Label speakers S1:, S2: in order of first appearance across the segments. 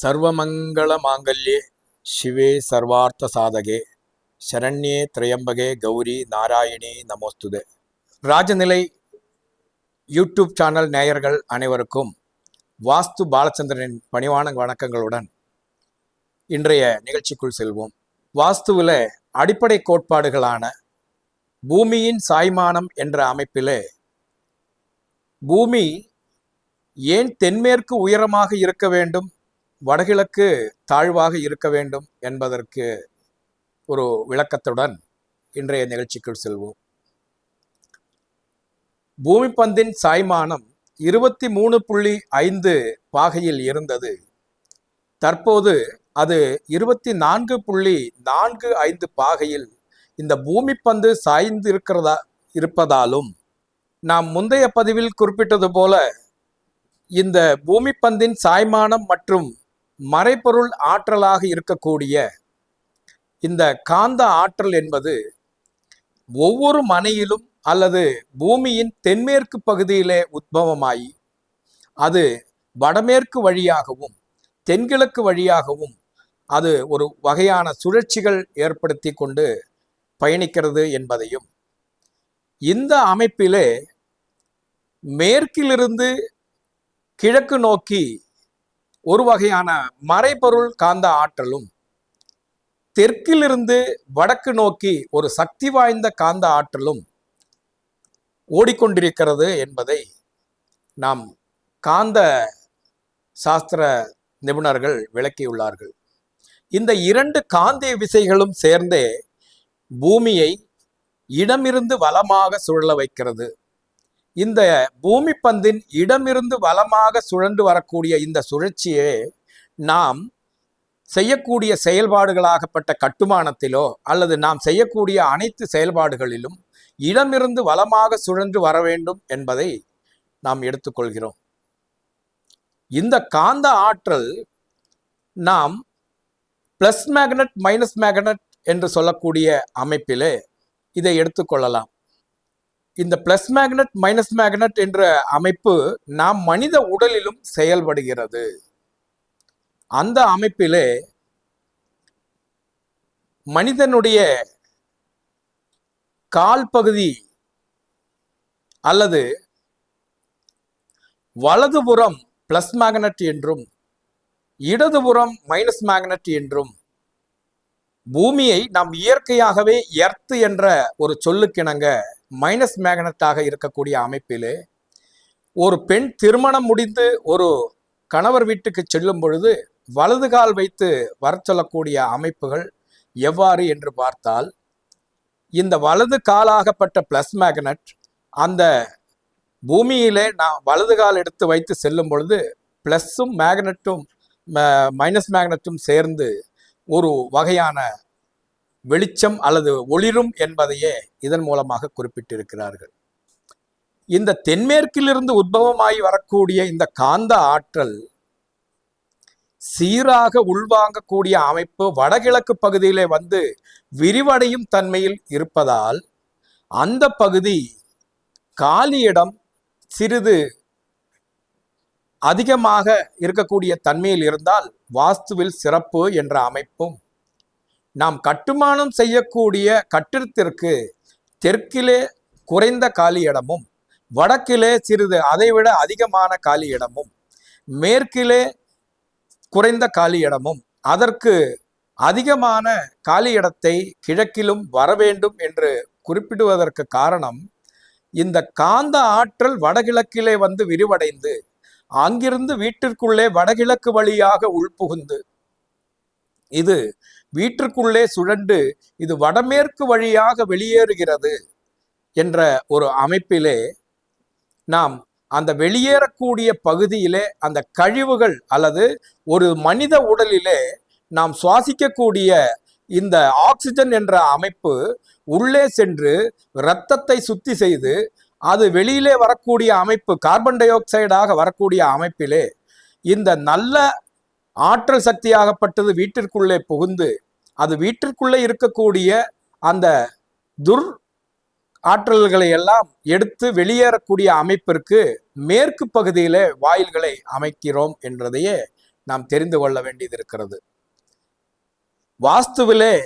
S1: சர்வமங்கள மாங்கல்யே சிவே சர்வார்த்த சாதகே சரண்யே திரையம்பகே கௌரி நாராயணி நமோஸ்துதே. ராஜநிலை யூடியூப் சேனல் நேயர்கள் அனைவருக்கும் வாஸ்து பாலச்சந்திரனின் பணிவான வணக்கங்களுடன் இன்றைய நிகழ்ச்சிக்குள் செல்வோம். வாஸ்துவில் அடிப்படை கோட்பாடுகளான பூமியின் சாய்மானம் என்ற அமைப்பிலே பூமி ஏன் தென்மேற்கு உயரமாக இருக்க வேண்டும்? வடகிழக்கு தாழ்வாக இருக்க வேண்டும் என்பதற்கு ஒரு விளக்கத்துடன் இன்றைய நிகழ்ச்சிக்குள் செல்வோம். பூமிப்பந்தின் சாய்மானம் இருபத்தி மூணு புள்ளி ஐந்து பாகையில் இருந்தது. தற்போது அது இருபத்தி நான்கு புள்ளி நான்கு ஐந்து பாகையில் இந்த பூமிப்பந்து சாய்ந்து இருக்கிறதா இருப்பதாலும் நாம் முந்தைய பதிவில் குறிப்பிட்டது போல இந்த பூமிப்பந்தின் சாய்மானம் மற்றும் மறைபொருள் ஆற்றலாக இருக்கக்கூடிய இந்த காந்த ஆற்றல் என்பது ஒவ்வொரு மனையிலும் அல்லது பூமியின் தென்மேற்கு பகுதியிலே உத்பவமாகி அது வடமேற்கு வழியாகவும் தென்கிழக்கு வழியாகவும் அது ஒரு வகையான சுழற்சிகள் ஏற்படுத்தி கொண்டு பயணிக்கிறது என்பதையும் இந்த அமைப்பிலே மேற்கிலிருந்து கிழக்கு நோக்கி ஒரு வகையான மறைபொருள் காந்த ஆற்றலும் தெற்கிலிருந்து வடக்கு நோக்கி ஒரு சக்தி வாய்ந்த காந்த ஆற்றலும் ஓடிக்கொண்டிருக்கிறது என்பதை நாம் காந்த சாஸ்திர நிபுணர்கள் விளக்கியுள்ளார்கள். இந்த இரண்டு காந்திய விசைகளும் சேர்ந்தே பூமியை இடமிருந்து வளமாக சுழல வைக்கிறது. இந்த பூமி பந்தின் இடமிருந்து வளமாக சுழன்று வரக்கூடிய இந்த சுழற்சியே நாம் செய்யக்கூடிய செயல்பாடுகளாகப்பட்ட கட்டுமானத்திலோ அல்லது நாம் செய்யக்கூடிய அனைத்து செயல்பாடுகளிலும் இடமிருந்து வளமாக சுழன்று வர வேண்டும் என்பதை நாம் எடுத்துக்கொள்கிறோம். இந்த காந்த ஆற்றல் நாம் பிளஸ் மேக்னட் மைனஸ் மேக்னட் என்று சொல்லக்கூடிய அமைப்பிலே இதை எடுத்துக்கொள்ளலாம். இந்த பிளஸ் மேக்னட் மைனஸ் மேக்னட் என்ற அமைப்பு நாம் மனித உடலிலும் செயல்படுகிறது. அந்த அமைப்பிலே மனிதனுடைய கால் பகுதி அல்லது வலதுபுறம் பிளஸ் மேக்னட் என்றும் இடதுபுறம் மைனஸ் மேக்னட் என்றும் பூமியை நாம் இயற்கையாகவே எர்த்து என்ற ஒரு சொல்லுக்கிணங்க மைனஸ் மேக்னட்டாக இருக்கக்கூடிய அமைப்பிலே ஒரு பெண் திருமணம் முடிந்து ஒரு கணவர் வீட்டுக்கு செல்லும் பொழுது வலது கால் வைத்து வர சொல்லக்கூடிய அமைப்புகள் எவ்வாறு என்று பார்த்தால் இந்த வலது காலாகப்பட்ட பிளஸ் மேக்னட் அந்த பூமியிலே நான் வலது கால் எடுத்து வைத்து செல்லும் பொழுது ப்ளஸ்ஸும் மேக்னட்டும் மைனஸ் மேக்னட்டும் சேர்ந்து ஒரு வகையான வெளிச்சம் அல்லது ஒளிரும் என்பதையே இதன் மூலமாக குறிப்பிட்டிருக்கிறார்கள். இந்த தென்மேற்கிலிருந்து உத்பவமாகி வரக்கூடிய இந்த காந்த ஆற்றல் சீராக உள்வாங்கக்கூடிய அமைப்பு வடகிழக்கு பகுதியிலே வந்து விரிவடையும் தன்மையில் இருப்பதால் அந்த பகுதி காலியிடம் சிறிது அதிகமாக இருக்கக்கூடிய தன்மையில் இருந்தால் வாஸ்துவில் சிறப்பு என்ற அமைப்பும் நாம் கட்டுமானம் செய்யக்கூடிய கட்டிடத்திற்கு தெற்கிலே குறைந்த காலி இடமும் வடக்கிலே சிறிது அதைவிட அதிகமான காலி இடமும் மேற்கிலே குறைந்த காலி இடமும் அதற்கு அதிகமான காலி இடத்தை கிழக்கிலும் வர வேண்டும் என்று குறிப்பிடுவதற்கு காரணம் இந்த காந்த ஆற்றல் வடகிழக்கிலே வந்து விரிவடைந்து அங்கிருந்து வீட்டிற்குள்ளே வடகிழக்கு வழியாக உள்புகுந்து இது வீட்டிற்குள்ளே சுழண்டு இது வடமேற்கு வழியாக வெளியேறுகிறது என்ற ஒரு அமைப்பிலே நாம் அந்த வெளியேறக்கூடிய பகுதியிலே அந்த கழிவுகள் அல்லது ஒரு மனித உடலிலே நாம் சுவாசிக்கக்கூடிய இந்த ஆக்சிஜன் என்ற அமைப்பு உள்ளே சென்று இரத்தத்தை சுத்தி செய்து அது வெளியிலே வரக்கூடிய அமைப்பு கார்பன் டை ஆக்சைடாக வரக்கூடிய அமைப்பிலே இந்த நல்ல ஆற்றல் சக்தியாகப்பட்டது வீட்டிற்குள்ளே புகுந்து அது வீட்டிற்குள்ளே இருக்கக்கூடிய அந்த துர் ஆற்றல்களை எல்லாம் எடுத்து வெளியேறக்கூடிய அமைப்பிற்கு மேற்கு பகுதியிலே வாயில்களை அமைக்கிறோம் என்றதையே நாம் தெரிந்து கொள்ள வேண்டியது இருக்கிறது வாஸ்துவிலே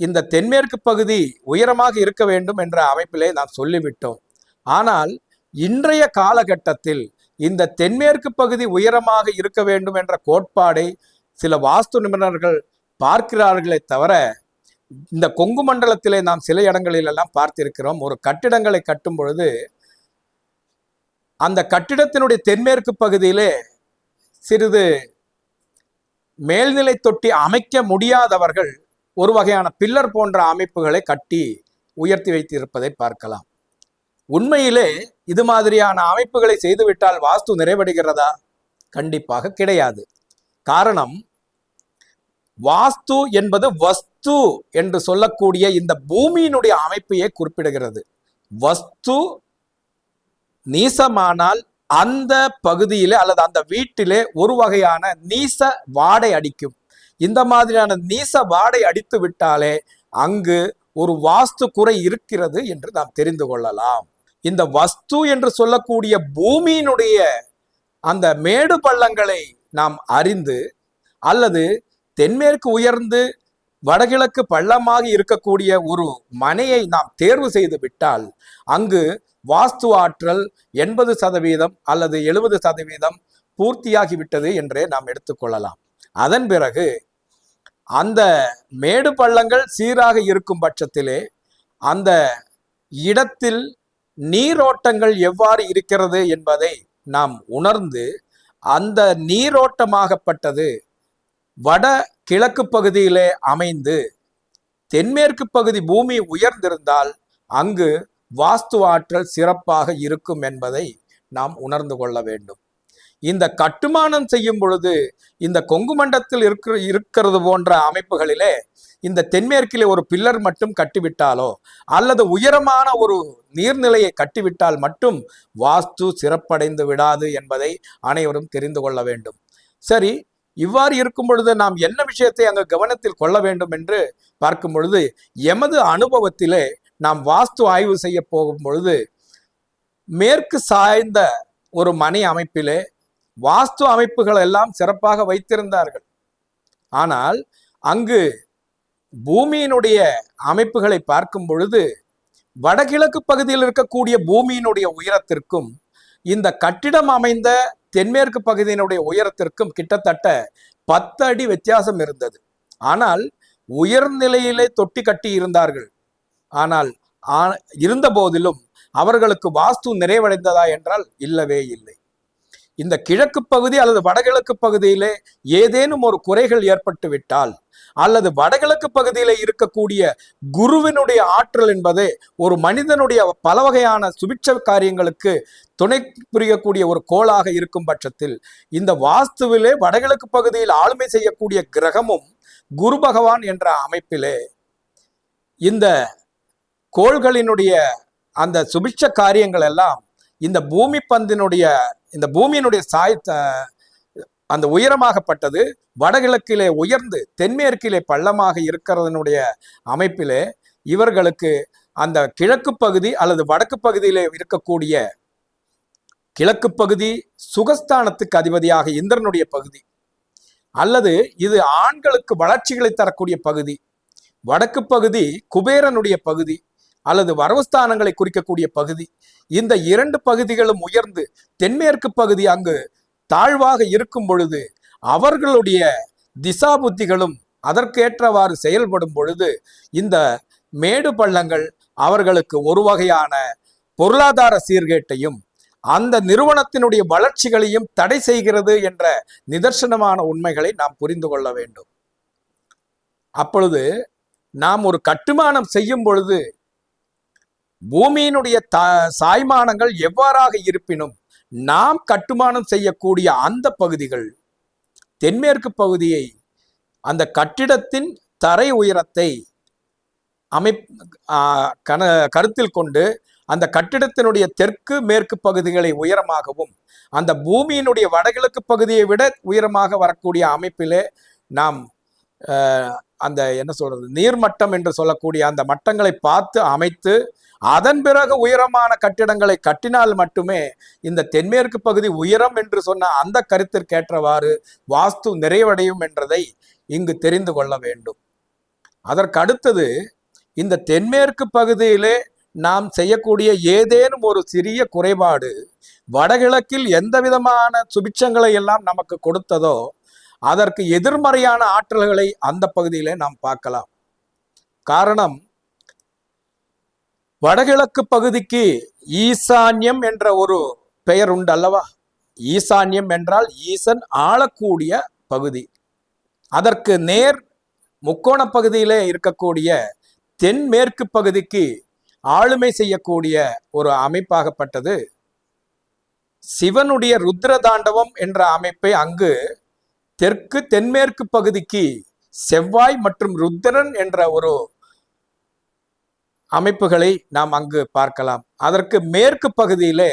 S1: இந்த தென்மேற்கு பகுதி உயரமாக இருக்க வேண்டும் என்ற அமைப்பிலே நாம் சொல்லிவிட்டோம். ஆனால் இன்றைய காலகட்டத்தில் இந்த தென்மேற்கு பகுதி உயரமாக இருக்க வேண்டும் என்ற கோட்பாடை சில வாஸ்து நிபுணர்கள் பார்க்கிறார்களே தவிர இந்த கொங்கு மண்டலத்திலே நாம் சில இடங்களில் எல்லாம் பார்த்திருக்கிறோம். ஒரு கட்டிடங்களை கட்டும் பொழுது அந்த கட்டிடத்தினுடைய தென்மேற்கு பகுதியிலே சிறிது மேல்நிலை தொட்டி அமைக்க முடியாதவர்கள் ஒரு வகையான பில்லர் போன்ற அமைப்புகளை கட்டி உயர்த்தி வைத்திருப்பதை பார்க்கலாம். உண்மையிலே இது மாதிரியான அமைப்புகளை செய்துவிட்டால் வாஸ்து நிறைவடைகிறதா? கண்டிப்பாக கிடையாது. காரணம் வாஸ்து என்பது வஸ்து என்று சொல்லக்கூடிய இந்த பூமியினுடைய அமைப்பையே குறிப்பிடுகிறது. வஸ்து நீசமானால் அந்த பகுதியிலே அல்லது அந்த வீட்டிலே ஒரு வகையான நீச வாடை அடிக்கும். இந்த மாதிரியான நீச வாடை அடித்து விட்டாலே அங்கு ஒரு வாஸ்து குறை இருக்கிறது என்று நாம் தெரிந்து கொள்ளலாம். இந்த வஸ்து என்று சொல்லக்கூடிய பூமியினுடைய அந்த மேடு பள்ளங்களை நாம் அறிந்து அல்லது தென்மேற்கு உயர்ந்து வடகிழக்கு பள்ளமாக இருக்கக்கூடிய ஒரு மனையை நாம் தேர்வு செய்து விட்டால் அங்கு வாஸ்து ஆற்றல் எண்பது சதவீதம் அல்லது எழுபது சதவீதம் பூர்த்தியாகிவிட்டது என்றே நாம் எடுத்துக்கொள்ளலாம் அதன் பிறகு அந்த மேடு பள்ளங்கள் சீராக இருக்கும் பட்சத்திலே அந்த இடத்தில் நீரோட்டங்கள் எவ்வாறு இருக்கிறது என்பதை நாம் உணர்ந்து அந்த நீரோட்டமாகப்பட்டது வட கிழக்கு பகுதியிலே அமைந்து தென்மேற்கு பகுதி பூமி உயர்ந்திருந்தால் அங்கு வாஸ்து ஆற்றல் சிறப்பாக இருக்கும் என்பதை நாம் உணர்ந்து கொள்ள வேண்டும். இந்த கட்டுமானம் செய்யும் பொழுது இந்த கொங்கு மண்டலத்தில் இருக்கிற இருக்கிறது போன்ற அமைப்புகளிலே இந்த தென்மேற்கிலே ஒரு பில்லர் மட்டும் கட்டிவிட்டாலோ அல்லது உயரமான ஒரு நீர்நிலையை கட்டிவிட்டால் மட்டும் வாஸ்து சிறப்படைந்து விடாது என்பதை அனைவரும் தெரிந்து கொள்ள வேண்டும். சரி இவ்வாறு இருக்கும் பொழுது நாம் என்ன விஷயத்தை அங்கு கவனத்தில் கொள்ள வேண்டும் என்று பார்க்கும் பொழுது எமது அனுபவத்திலே நாம் வாஸ்து ஆய்வு செய்ய போகும் பொழுது மேற்கு சாய்ந்த ஒரு மனை அமைப்பிலே வாஸ்து அமைப்புகள் எல்லாம் சிறப்பாக வைத்திருந்தார்கள். ஆனால் அங்கு பூமியினுடைய அமைப்புகளை பார்க்கும் பொழுது வடகிழக்கு பகுதியில் இருக்கக்கூடிய பூமியினுடைய உயரத்திற்கும் இந்த கட்டிடம் அமைந்த தென்மேற்கு பகுதியினுடைய உயரத்திற்கும் கிட்டத்தட்ட பத்து அடி வித்தியாசம் இருந்தது. ஆனால் உயர்நிலையிலே தொட்டி கட்டி இருந்தார்கள். ஆனால் ஆ- இருந்த போதிலும் அவர்களுக்கு வாஸ்து நிறைவடைந்ததா என்றால் இல்லவே இல்லை. இந்த கிழக்கு பகுதி அல்லது வடகிழக்கு பகுதியிலே ஏதேனும் ஒரு குறைகள் ஏற்பட்டு விட்டால் அல்லது வடகிழக்கு பகுதியில் இருக்கக்கூடிய குருவினுடைய ஆற்றல் என்பது ஒரு மனிதனுடைய பல வகையான சுபிட்ச காரியங்களுக்கு துணை புரியக்கூடிய ஒரு கோளாக இருக்கும் பட்சத்தில் இந்த வாஸ்துவிலே வடகிழக்கு பகுதியில் ஆளுமை செய்யக்கூடிய கிரகமும் குரு பகவான் என்ற அமைப்பிலே இந்த கோள்களினுடைய அந்த சுபிட்ச காரியங்கள் எல்லாம் இந்த பூமி பந்தினுடைய இந்த பூமியினுடைய சாய் அந்த உயரமாகப்பட்டது வடகிழக்கிலே உயர்ந்து தென்மேற்கிலே பள்ளமாக இருக்கிறதனுடைய அமைப்பிலே இவர்களுக்கு அந்த கிழக்கு பகுதி அல்லது வடக்கு பகுதியிலே இருக்கக்கூடிய கிழக்கு பகுதி சுகஸ்தானத்துக்கு அதிபதியாக இந்திரனுடைய பகுதி. அல்லது இது ஆண்களுக்கு வளர்ச்சிகளை தரக்கூடிய பகுதி. வடக்கு பகுதி குபேரனுடைய பகுதி அல்லது வரவுஸ்தானங்களை குறிக்கக்கூடிய பகுதி. இந்த இரண்டு பகுதிகளும் உயர்ந்து தென்மேற்கு பகுதி அங்கு தாழ்வாக இருக்கும் பொழுது அவர்களுடைய திசா புத்திகளும் அதற்கேற்றவாறு செயல்படும் பொழுது இந்த மேடு பள்ளங்கள் அவர்களுக்கு ஒரு வகையான பொருளாதார சீர்கேட்டையும் அந்த நிறுவனத்தினுடைய வளர்ச்சிகளையும் தடை செய்கிறது என்ற நிதர்சனமான உண்மைகளை நாம் புரிந்து கொள்ள வேண்டும். அப்பொழுது நாம் ஒரு கட்டுமானம் செய்யும் பொழுது பூமியினுடைய த சாய்மானங்கள் எவ்வாறாக இருப்பினும் நாம் கட்டுமானம் செய்யக்கூடிய அந்த பகுதிகள் தென்மேற்கு பகுதியை அந்த கட்டிடத்தின் தரை உயரத்தை அமை கண கன கருத்தில் கொண்டு அந்த கட்டிடத்தினுடைய தெற்கு மேற்கு பகுதிகளை உயரமாகவும் அந்த பூமியினுடைய வடகிழக்கு பகுதியை விட உயரமாக வரக்கூடிய அமைப்பிலே நாம் அந்த என்ன சொல்றது நீர்மட்டம் என்று சொல்லக்கூடிய அந்த மட்டங்களை பார்த்து அமைத்து அதன் பிறகு உயரமான கட்டிடங்களை கட்டினால் மட்டுமே இந்த தென்மேற்கு பகுதி உயரம் என்று சொன்ன அந்த கருத்திற்கேற்றவாறு வாஸ்து நிறைவடையும் என்றதை இங்கு தெரிந்து கொள்ள வேண்டும். அதற்கு அடுத்தது இந்த தென்மேற்கு பகுதியிலே நாம் செய்யக்கூடிய ஏதேனும் ஒரு சிறிய குறைபாடு வடகிழக்கில் எந்த விதமான சுபிட்சங்களை எல்லாம் நமக்கு கொடுத்ததோ அதற்கு எதிர்மறையான ஆற்றல்களை அந்த பகுதியிலே நாம் பார்க்கலாம். காரணம் வடகிழக்கு பகுதிக்கு ஈசான்யம் என்ற ஒரு பெயர் உண்டு அல்லவா ஈசான்யம் என்றால் ஈசன் ஆளக்கூடிய பகுதி. அதற்கு நேர் முக்கோண பகுதியிலே இருக்கக்கூடிய தென்மேற்கு பகுதிக்கு ஆளுமை செய்யக்கூடிய ஒரு அமைப்பாகப்பட்டது. சிவனுடைய ருத்ர தாண்டவம் என்ற அமைப்பை அங்கு தெற்கு தென்மேற்கு பகுதிக்கு செவ்வாய் மற்றும் ருத்ரன் என்ற ஒரு அமைப்புகளை நாம் அங்கு பார்க்கலாம். அதற்கு மேற்கு பகுதியிலே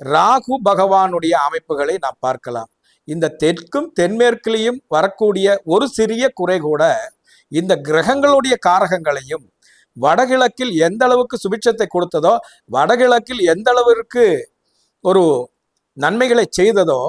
S1: ராகு பகவானுடைய அமைப்புகளை நாம் பார்க்கலாம். இந்த தெற்கும் தென்மேற்கிலையும் வரக்கூடிய ஒரு சிறிய குறை கூட இந்த கிரகங்களுடைய காரகங்களையும் வடகிழக்கில் எந்த அளவுக்கு சுபிட்சத்தை கொடுத்ததோ வடகிழக்கில் எந்த அளவிற்கு ஒரு நன்மைகளை செய்ததோ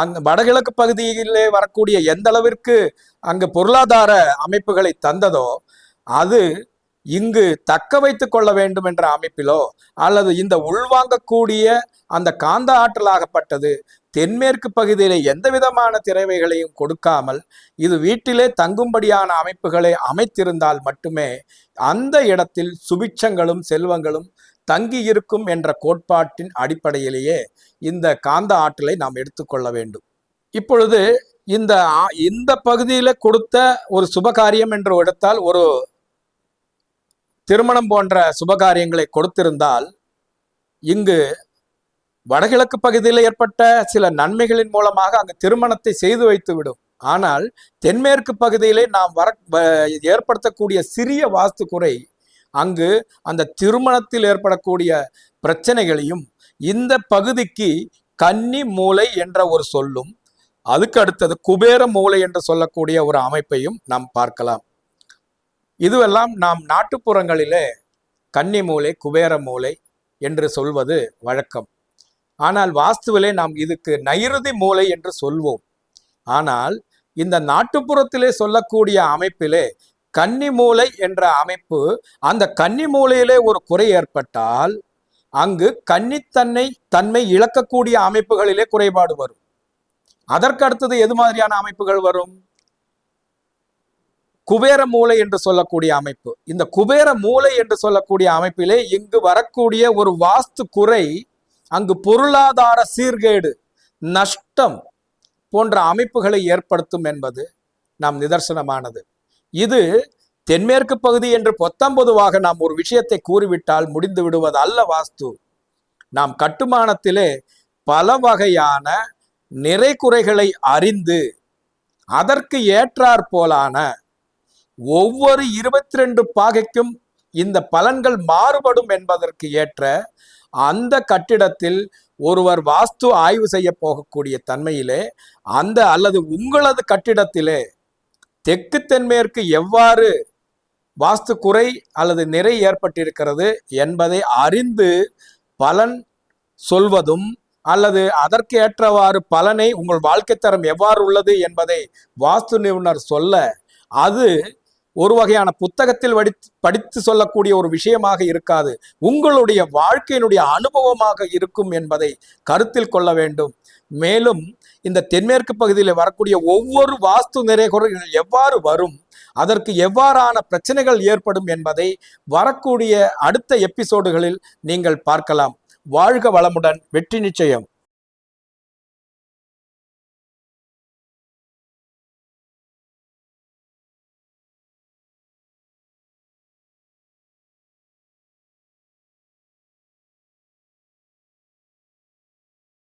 S1: அங்க வடகிழக்கு பகுதியிலே வரக்கூடிய எந்த அளவிற்கு அங்கு பொருளாதார அமைப்புகளை தந்ததோ அது இங்கு தக்க வைத்து கொள்ள வேண்டும் என்ற அமைப்பிலோ அல்லது இந்த உள்வாங்கக்கூடிய அந்த காந்த ஆற்றலாகப்பட்டது தென்மேற்கு பகுதியிலே எந்த விதமான திறவைகளையும் கொடுக்காமல் இது வீட்டிலே தங்கும்படியான அமைப்புகளை அமைத்திருந்தால் மட்டுமே அந்த இடத்தில் சுபிட்சங்களும் செல்வங்களும் தங்கி இருக்கும் என்ற கோட்பாட்டின் அடிப்படையிலேயே இந்த காந்த ஆற்றலை நாம் எடுத்துக்கொள்ள வேண்டும். இப்பொழுது இந்த இந்த பகுதியில் கொடுத்த ஒரு சுபகாரியம் என்று எடுத்தால் ஒரு திருமணம் போன்ற சுபகாரியங்களை கொடுத்திருந்தால் இங்கு வடகிழக்கு பகுதியில் ஏற்பட்ட சில நன்மைகளின் மூலமாக அங்கு திருமணத்தை செய்து வைத்து விடும் ஆனால் தென்மேற்கு பகுதியிலே நாம் வர வ- ஏற்படுத்தக்கூடிய சிறிய வாஸ்து குறை அங்கு அந்த திருமணத்தில் ஏற்படக்கூடிய பிரச்சனைகளையும் இந்த பகுதிக்கு கன்னி மூலை என்ற ஒரு சொல்லும் அதுக்கு அடுத்தது குபேர மூலை என்று சொல்லக்கூடிய ஒரு அமைப்பையும் நாம் பார்க்கலாம். இதுவெல்லாம் நாம் நாட்டுப்புறங்களிலே கன்னி மூலை குபேர மூலை என்று சொல்வது வழக்கம். ஆனால் வாஸ்துவிலே நாம் இதுக்கு நைருதி மூலை என்று சொல்வோம். ஆனால் இந்த நாட்டுப்புறத்திலே சொல்லக்கூடிய அமைப்பிலே கன்னி மூலை என்ற அமைப்பு அந்த கன்னி மூலையிலே ஒரு குறை ஏற்பட்டால் அங்கு கன்னித்தன்மை தன்மை இழக்கக்கூடிய அமைப்புகளிலே குறைபாடு வரும். அதற்கு அடுத்தது எது மாதிரியான அமைப்புகள் வரும்? குபேர மூலை என்று சொல்லக்கூடிய அமைப்பு. இந்த குபேர மூலை என்று சொல்லக்கூடிய அமைப்பிலே இங்கு வரக்கூடிய ஒரு வாஸ்து குறை அங்கு பொருளாதார சீர்கேடு நஷ்டம் போன்ற அமைப்புகளை ஏற்படுத்தும் என்பது நாம் நிதர்சனமானது. இது தென்மேற்கு பகுதி என்று பொத்தம்பொதுவாக நாம் ஒரு விஷயத்தை கூறிவிட்டால் முடிந்து விடுவது அல்ல வாஸ்து. நாம் கட்டுமானத்திலே பல வகையான நிறை குறைகளை அறிந்து அதற்கு ஏற்றாற் போலான ஒவ்வொரு இருபத்தி ரெண்டு பாகைக்கும் இந்த பலன்கள் மாறுபடும் என்பதற்கு ஏற்ற அந்த கட்டிடத்தில் ஒருவர் வாஸ்து ஆய்வு செய்ய போகக்கூடிய தன்மையிலே அந்த அல்லது உங்களது கட்டிடத்திலே தெற்கு தென்மேற்கு எவ்வாறு வாஸ்து குறை அல்லது நிறை ஏற்பட்டிருக்கிறது என்பதை அறிந்து பலன் சொல்வதும் அல்லது அதற்கு ஏற்றவாறு பலனை உங்கள் வாழ்க்கை தரம் எவ்வாறு உள்ளது என்பதை வாஸ்து நிபுணர் சொல்ல அது ஒரு வகையான புத்தகத்தில் வடி படித்து சொல்லக்கூடிய ஒரு விஷயமாக இருக்காது. உங்களுடைய வாழ்க்கையினுடைய அனுபவமாக இருக்கும் என்பதை கருத்தில் கொள்ள வேண்டும். மேலும் இந்த தென்மேற்கு பகுதியில் வரக்கூடிய ஒவ்வொரு வாஸ்து நிறைகுறைகள் எவ்வாறு வரும் அதற்கு எவ்வாறான பிரச்சனைகள் ஏற்படும் என்பதை வரக்கூடிய அடுத்த எபிசோடுகளில் நீங்கள் பார்க்கலாம். வாழ்க வளமுடன் வெற்றி நிச்சயம்.